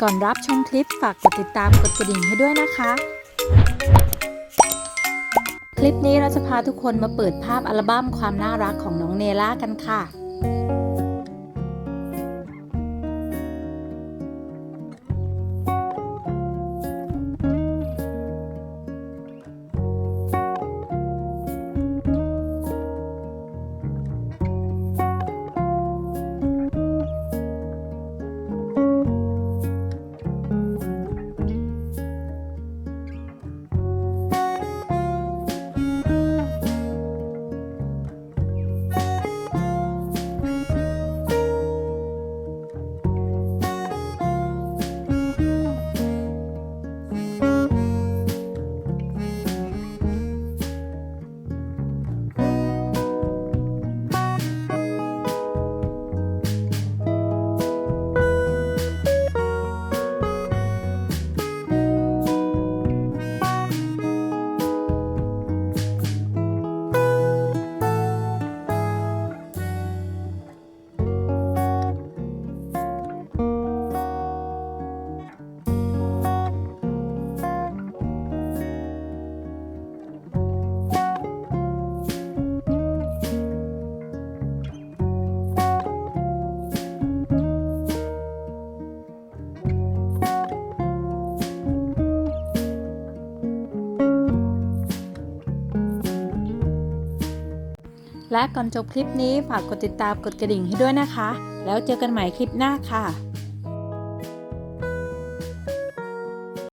ก่อนรับชมคลิปฝากกดติดตามกดกระดิ่งให้ด้วยนะคะ คลิปนี้เราจะพาทุกคนมาเปิดภาพอัลบั้มความน่ารักของน้องเนล่ากันค่ะ และก่อนจบคลิปนี้ฝากกดติดตามกดกระดิ่งให้ด้วยนะคะ แล้วเจอกันใหม่คลิปหน้าค่ะ